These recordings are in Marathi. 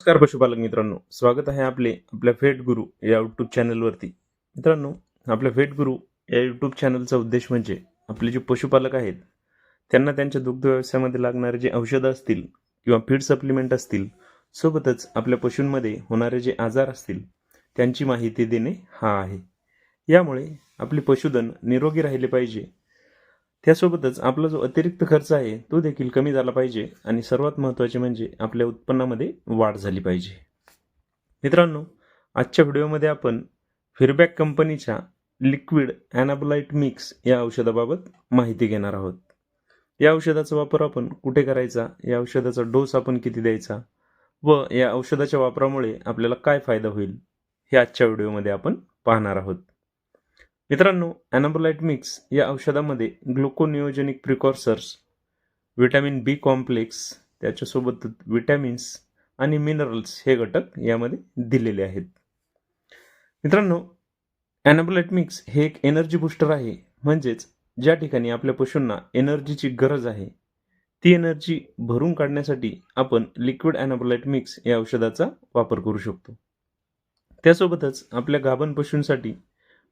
नमस्कार पशुपालक मित्रांनो स्वागत आहे आपले आपल्या फेट गुरु या यूट्यूब चॅनलवरती मित्रांनो आपल्या फेट गुरु या यूट्यूब चॅनलचा उद्देश म्हणजे आपले जे पशुपालक आहेत त्यांना त्यांच्या दुग्ध व्यवसायामध्ये लागणारे जे औषधं असतील किंवा फीड सप्लिमेंट असतील सोबतच आपल्या पशूंमध्ये होणारे जे आजार असतील त्यांची माहिती देणे हा आहे. यामुळे आपले पशुधन निरोगी राहिले पाहिजे त्यासोबतच आपला जो अतिरिक्त खर्च आहे तो देखील कमी झाला पाहिजे आणि सर्वात महत्त्वाचे म्हणजे आपल्या उत्पन्नामध्ये वाढ झाली पाहिजे. मित्रांनो आजच्या व्हिडिओमध्ये आपण फिरबॅक कंपनीच्या लिक्विड ॲनाबोलाइट मिक्स या औषधाबाबत माहिती घेणार आहोत. या औषधाचा वापर आपण कुठे करायचा या औषधाचा डोस आपण किती द्यायचा व या औषधाच्या वापरामुळे आपल्याला काय फायदा होईल हे आजच्या व्हिडिओमध्ये आपण पाहणार आहोत. मित्रांनो ॲनाबोलाइट मिक्स या औषधामध्ये gluconeogenic precursors vitamin B complex त्याच्यासोबत विटॅमिन्स आणि मिनरल्स हे घटक यामध्ये दिलेले आहेत. मित्रांनो ॲनाबोलाइट मिक्स हे एक एनर्जी बुस्टर आहे. म्हणजेच ज्या ठिकाणी आपल्या पशूंना एनर्जीची गरज आहे ती एनर्जी भरून काढण्यासाठी आपण लिक्विड ॲनाबोलाइट मिक्स या औषधाचा वापर करू शकतो. त्यासोबतच आपल्या गाभण पशूंसाठी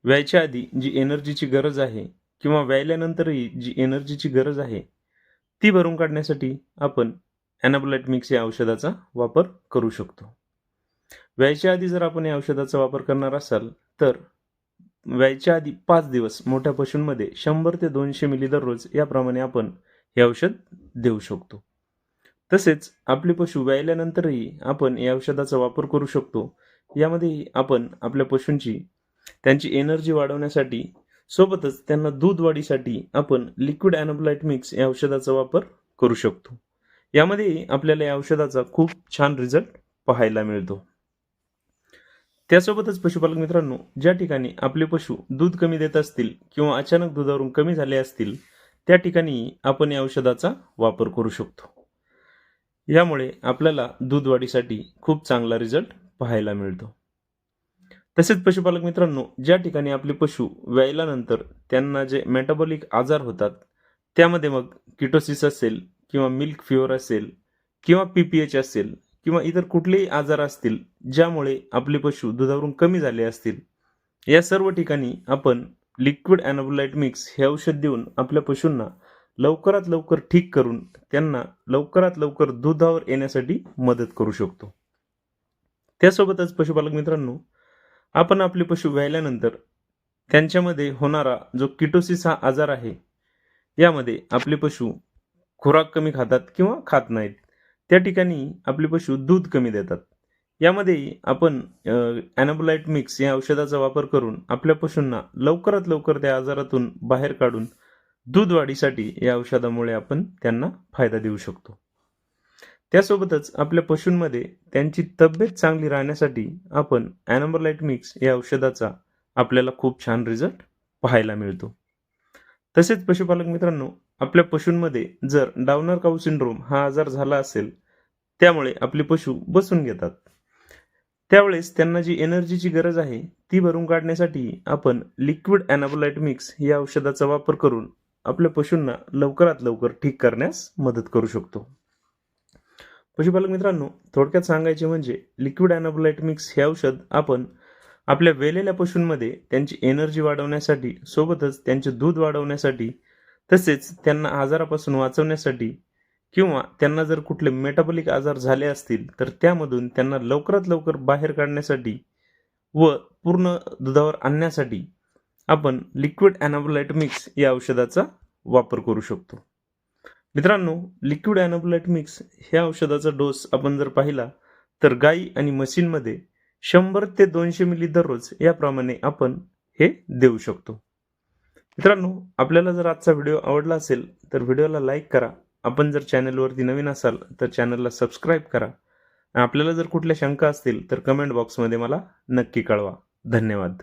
व्यायच्या आधी जी एनर्जीची गरज आहे किंवा व्यायल्यानंतरही जी एनर्जीची गरज आहे ती भरून काढण्यासाठी आपण ॲनाबोलाइट मिक्स या औषधाचा वापर करू शकतो. व्यायच्या आधी जर आपण या औषधाचा वापर करणार असाल तर व्यायच्या आधी पाच दिवस मोठ्या पशूंमध्ये शंभर ते दोनशे मिली दररोज याप्रमाणे आपण हे औषध देऊ शकतो. तसेच आपले पशु व्यायल्यानंतरही आपण या औषधाचा वापर करू शकतो. यामध्ये आपण आपल्या पशूंची त्यांची एनर्जी वाढवण्यासाठी सोबतच त्यांना दूध वाढीसाठी आपण लिक्विड अॅनोब्लाइट मिक्स या औषधाचा वापर करू शकतो. यामध्ये आपल्याला या औषधाचा खूप छान रिझल्ट पाहायला मिळतो. त्यासोबतच पशुपालक मित्रांनो ज्या ठिकाणी आपले पशु दूध कमी देत असतील किंवा अचानक दुधावरून कमी झाले असतील त्या ठिकाणी आपण या औषधाचा वापर करू शकतो. यामुळे आपल्याला दूध वाढीसाठी खूप चांगला रिझल्ट पाहायला मिळतो. तसेच पशुपालक मित्रांनो ज्या ठिकाणी आपले पशु व्यायल्यानंतर त्यांना जे मेटाबॉलिक आजार होतात त्यामध्ये मग किटोसिस असेल किंवा मिल्क फिवर असेल किंवा पी पी एच असेल किंवा इतर कुठलेही आजार असतील ज्यामुळे आपले पशु दुधावरून कमी झाले असतील या सर्व ठिकाणी आपण लिक्विड ॲनोबोलाइट मिक्स हे औषध देऊन आपल्या पशूंना लवकरात लवकर ठीक करून त्यांना लवकरात लवकर दुधावर येण्यासाठी मदत करू शकतो. त्यासोबतच पशुपालक मित्रांनो आपण आपले पशु व्यायल्यानंतर त्यांच्यामध्ये होणारा जो किटोसिस हा आजार आहे यामध्ये आपले पशु खुराक कमी खातात किंवा खात नाहीत. त्या ठिकाणी आपले पशु दूध कमी देतात. यामध्ये आपण ॲनाबोलाइट मिक्स या औषधाचा वापर करून आपल्या पशूंना लवकरात लवकर त्या आजारातून बाहेर काढून दूध वाढीसाठी या औषधामुळे आपण त्यांना फायदा देऊ शकतो. त्यासोबतच आपल्या पशूंमध्ये त्यांची तब्येत चांगली राहण्यासाठी आपण ॲनोबोलाइट मिक्स या औषधाचा आपल्याला खूप छान रिझल्ट पाहायला मिळतो. तसेच पशुपालक मित्रांनो आपल्या पशूंमध्ये जर डाऊनर काऊ सिंड्रोम हा आजार झाला असेल त्यामुळे आपले पशु बसून घेतात. त्यावेळेस त्यांना जी एनर्जीची गरज आहे ती भरून काढण्यासाठी आपण लिक्विड ॲनाबोलाइट मिक्स या औषधाचा वापर करून आपल्या पशूंना लवकरात लवकर ठीक करण्यास मदत करू शकतो. पशुपालक मित्रांनो थोडक्यात सांगायचे म्हणजे लिक्विड ॲनाबोलाइट मिक्स हे औषध आपण आपल्या वेलेल्या पशूंमध्ये त्यांची एनर्जी वाढवण्यासाठी सोबतच त्यांचे दूध वाढवण्यासाठी तसेच त्यांना आजारापासून वाचवण्यासाठी किंवा त्यांना जर कुठले मेटाबॉलिक आजार झाले असतील तर त्यामधून त्यांना लवकरात लवकर बाहेर काढण्यासाठी व पूर्ण दुधावर आणण्यासाठी आपण लिक्विड ॲनाबोलाइट मिक्स या औषधाचा वापर करू शकतो. मित्रांनो लिक्विड ॲनोबुलाइट मिक्स ह्या औषधाचा डोस आपण जर पाहिला तर गाई आणि मशीनमध्ये शंभर ते दोनशे मिली दररोज याप्रमाणे आपण हे देऊ शकतो. मित्रांनो आपल्याला जर आजचा व्हिडिओ आवडला असेल तर व्हिडिओला लाईक करा. आपण जर चॅनलवरती नवीन असाल तर चॅनलला सबस्क्राईब करा. आपल्याला जर कुठल्या शंका असतील तर कमेंट बॉक्समध्ये मला नक्की कळवा. धन्यवाद.